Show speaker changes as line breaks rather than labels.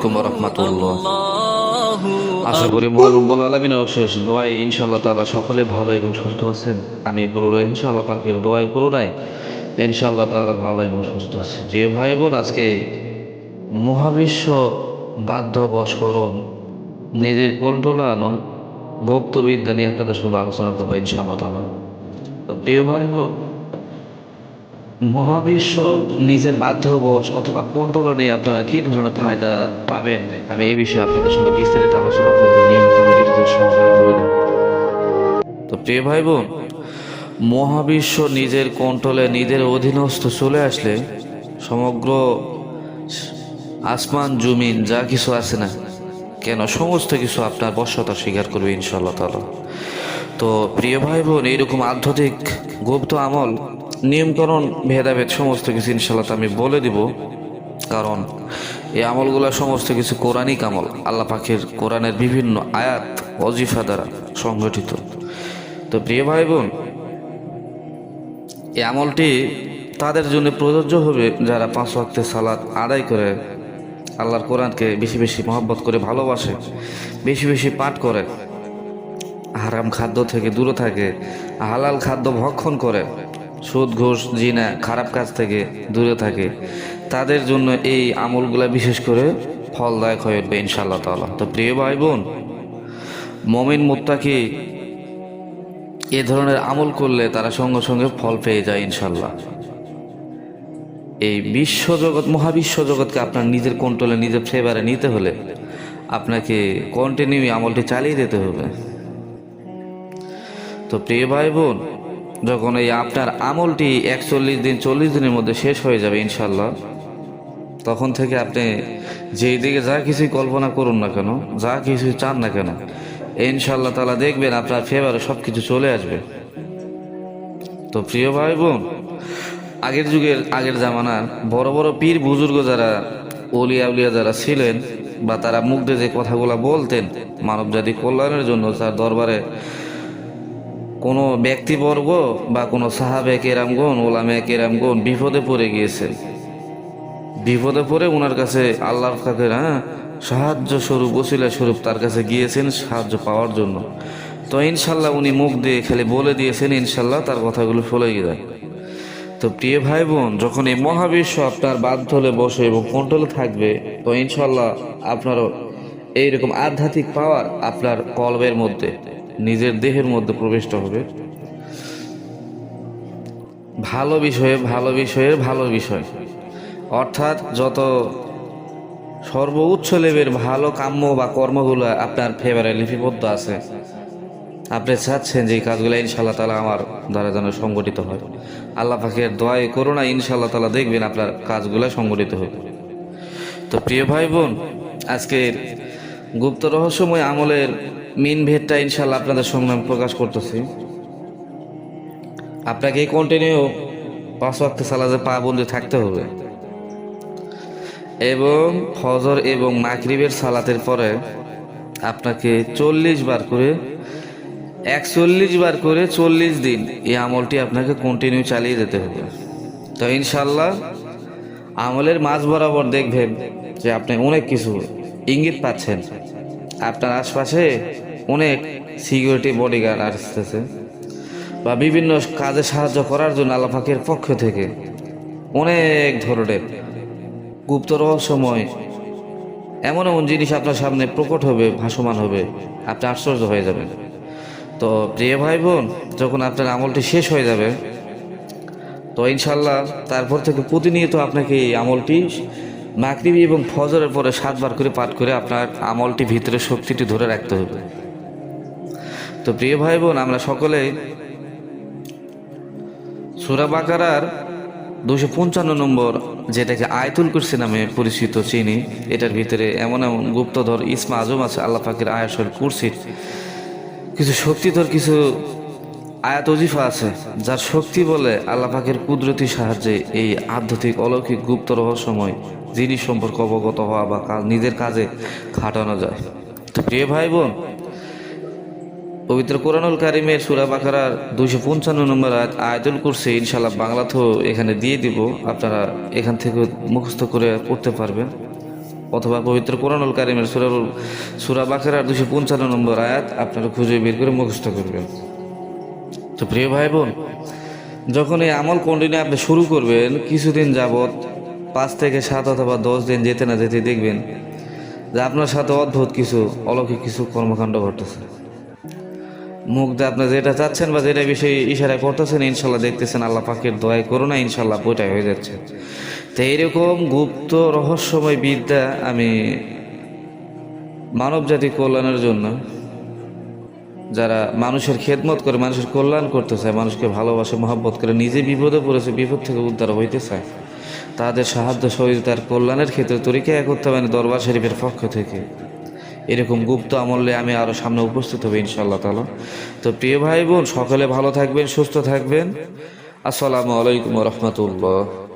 আলাইকুম রহমতুল্লাহ। আশা করি মহারুব্বুল আলমিন অবশেষ দোয়াই ইনশাল্লাহ তালা সকলে ভালো এবং সুস্থ আছেন। আমি বলব ইনশাল্লাহ পাখির দোয়াই করো নাই ইনশাল্লাহ তালা ভালো এবং সুস্থ আছে। যে ভাই বোন আজকে মহাবিশ্ব বাধ্য বসকরণ নিজের কন্ট্রোলানো ভক্তবিদ্যা নিয়ে আপনাদের শুধু আলোচনা করব ইনশাল্লাহ তালা তো প্রিয় ভাই বোন মহাবিশ্ব নিজের মাধ্যমবশ অথবা কন্ট্রোল নিয়ে আপনারা কি ধরনের ফায়দা পাবেন আমি এই বিষয়ে আপনাদের সঙ্গে বিস্তারিত আলোচনা। তো প্রিয় ভাই বোন মহাবিশ্ব নিজের কন্ট্রোলে নিজের অধীনস্থ চলে আসলে সমগ্র আসমান, জমিন, যা কিছু আছে না কেন সমস্ত কিছু আপনার বশ্যতা স্বীকার করবে ইনশাল্লাহ তালা তো প্রিয় ভাই বোন এইরকম আধ্যাত্মিক গুপ্ত আমল নিয়মকরণ ভেদাভেদ, সমস্ত কিছু ইনশাল্লাহ আমি বলে দিব। কারণ এই আমলগুলো সমস্ত কিছু কোরআনিক আমল। আল্লাহ পাখির কোরআনের বিভিন্ন আয়াত অজিফা দ্বারা সংগঠিত। তো প্রিয় ভাই বোন এই আমলটি তাদের জন্য প্রযোজ্য হবে যারা পাঁচ ওয়াক্তে সালাদ আদায় করে, আল্লাহর কোরআনকে বেশি বেশি মহব্বত করে ভালোবাসে, বেশি বেশি পাঠ করে, হারাম খাদ্য থেকে দূরে থাকে, হালাল খাদ্য ভক্ষণ করে সুদ, ঘোষ, জিনা, খারাপ কাজ থেকে দূরে থাকে। তাদের জন্য এই আমলগুলা বিশেষ করে ফলদায়ক হয়ে উঠবে ইনশাল্লাহ তালা তো প্রিয় ভাই বোন মমিন মুত্তাকি এ ধরনের আমল করলে তারা সঙ্গে সঙ্গে ফল পেয়ে যায় ইনশাল্লাহ এই বিশ্ব জগৎ মহাবিশ্ব জগৎকে আপনার নিজের কন্ট্রোলে নিজের ফেভারে নিতে হলে আপনাকে কন্টিনিউ আমলটি চালিয়ে যেতে হবে। তো প্রিয় ভাই বোন যখন এই আপনার আমলটি একচল্লিশ দিন, চল্লিশ দিনের মধ্যে শেষ হয়ে যাবে ইনশাল্লাহ তখন থেকে আপনি যেই দিকে যা কিছুই কল্পনা করুন না কেন, যা কিছু চান না কেন ইনশাল্লাহ তালা দেখবেন আপনার ফেভারে সব কিছু চলে আসবে। তো প্রিয় ভাই বোন আগের যুগের, আগের জামানার বড় বড় পীর বুজুর্গ যারা অলিয়া উলিয়া যারা ছিলেন বা তারা মুগ্ধে যে কথাগুলো বলতেন মানবজাতি কল্যাণের জন্য তার দরবারে কোনো ব্যক্তিবর্গ বা কোনো সাহাবে কেরামগণ, ওলামে কেরামগণ বিপদে পড়ে গিয়েছেন বিপদে পড়ে ওনার কাছে আল্লাহর কাছে হ্যাঁ সাহায্য স্বরূপ, ওসিলা স্বরূপ তার কাছে গিয়েছেন সাহায্য পাওয়ার জন্য। তো ইনশাল্লাহ উনি মুখ দিয়ে খেলে বলে দিয়েছেন, ইনশাল্লাহ তার কথাগুলো ফলে যায় তো প্রিয় ভাই বোন যখন এই মহাবিশ্ব আপনার বাধ্য হলে বসে এবং কন্ট্রোলে থাকবে, তো ইনশাল্লাহ আপনারও এইরকম আধ্যাত্মিক পাওয়ার আপনার কলবের মধ্যে। নিজের দেহের মধ্যে প্রবেশটা হবে। ভালো বিষয়ে ভালো বিষয়ের ভালো বিষয়। অর্থাৎ যত সর্বোচ্চ লেভের ভালো কাম্য বা কর্মগুলো আপনার ফেভারে লিপিবদ্ধ আছে, আপনি চাচ্ছেন যে এই কাজগুলো ইনশাল্লাহ তালা আমার দ্বারা যেন সংগঠিত হয়। আল্লাহ পাখির দোয়াই করোনা ইনশাল্লাহ তালা দেখবেন আপনার কাজগুলো সংগঠিত হবে। তো প্রিয় ভাই বোন, আজকের গুপ্ত রহস্যময় আমলের মিন ভেদটা ইনশাল্লাহ আপনাদের সঙ্গে প্রকাশ করতেছি। আপনাকে কন্টিনিউ পাঁচ ওয়াক্ত সালাদে পা বন্ধে থাকতে হবে। এবং ফজর এবং মাকরিবের সালাতের পরে আপনাকে চল্লিশ বার করে, একচল্লিশ বার করে চল্লিশ দিন এই আমলটি আপনাকে কন্টিনিউ চালিয়ে যেতে হবে। তো ইনশাল্লাহ আমলের মাঝ বরাবর দেখবেন যে আপনি অনেক কিছু ইঙ্গিত পাচ্ছেন। আপনার আশপাশে অনেক সিকিউরিটি বডিগার্ড আসতেছে বা বিভিন্ন কাজে সাহায্য করার জন্য আল্লাহ পাকের পক্ষ থেকে অনেক ধরনের গুপ্ত রহস্যময় এমন এমন জিনিস আপনার সামনে প্রকট হবে, ভাসমান হবে, আপনি আশ্চর্য হয়ে যাবেন। তো প্রিয় ভাই বোন যখন আপনার আমলটি শেষ হয়ে যাবে, তো ইনশাল্লাহ তারপর থেকে প্রতিনিয়ত আপনাকে এই আমলটি মাকরিবি এবং ফজরের পরে সাতবার করে পাঠ করে আপনার আমলটি ভিতরে শক্তিটি ধরে রাখতে হবে। তো প্রিয় ভাই বোন আমরা সকলে সুরা বাকারার দুশো পঞ্চান্ন নম্বর, যেটাকে আয়তুল কুরসি নামে পরিচিত চিনি, এটার ভিতরে এমন এমন গুপ্তধর, ইসমা আজম আছে, আল্লাহ পাকের আয়াসল কুরসির কিছু শক্তিধর, কিছু আয়াত অজিফা আছে, যার শক্তি বলে আল্লাহ পাকের কুদরতি সাহায্যে এই আধ্যাত্মিক অলৌকিক গুপ্ত রহস্যময় জিনিস সম্পর্কে অবগত হওয়া বা নিজের কাজে খাটানো যায়। তো প্রিয় ভাই বোন পবিত্র কোরআনুল কারিমের সুরা বাকারার দুইশো পঞ্চান্ন নম্বর আয়াত, আয়াতুল করছে ইনশাল্লাহ বাংলাতেও এখানে দিয়ে দিব। আপনারা এখান থেকে মুখস্থ করে পড়তে পারবেন। অথবা পবিত্র কোরআনুল কারিমের সুরাল সুরা বাকেরার দুশো পঞ্চান্ন নম্বর আয়াত আপনারা খুঁজে বের করে মুখস্থ করবেন। তো প্রিয় ভাই বোন যখন এই আমল কন্টিনিউ আপনি শুরু করবেন, কিছুদিন যাবত পাঁচ থেকে সাত অথবা দশ দিন যেতে না যেতে দেখবেন যে আপনার সাথে অদ্ভুত কিছু অলৌকিক কিছু কর্মকাণ্ড ঘটতেছে। মুখ দিয়ে আপনি যেটা চাচ্ছেন বা যেটা বিষয়ে ইশারা করতেছেন, ইনশাল্লাহ দেখতেছেন, আল্লাহ পাখির করো না ইনশাল্লাহ বইটাই হয়ে যাচ্ছে। তো এইরকম গুপ্ত রহস্যময় বিদ্যা আমি মানব জাতি কল্যাণের জন্য যারা মানুষের খেদমত করে, মানুষের কল্যাণ করতে চায়, মানুষকে ভালোবাসে, মহব্বত করে, নিজে বিপদে পড়েছে, বিপদ থেকে উদ্ধার হইতে চায়। তাদের সাহায্য সহযোগিতার কল্যাণের ক্ষেত্রে তরিকা করতে হবে দরবার শরীফের পক্ষ থেকে। এরকম গুপ্ত আমলে আমি আরও সামনে উপস্থিত হব ইনশাল্লাহ তালা তো প্রিয় ভাই বোন, সকলে ভালো থাকবেন, সুস্থ থাকবেন। আসসালামু আলাইকুম রহমতুল্লাহ।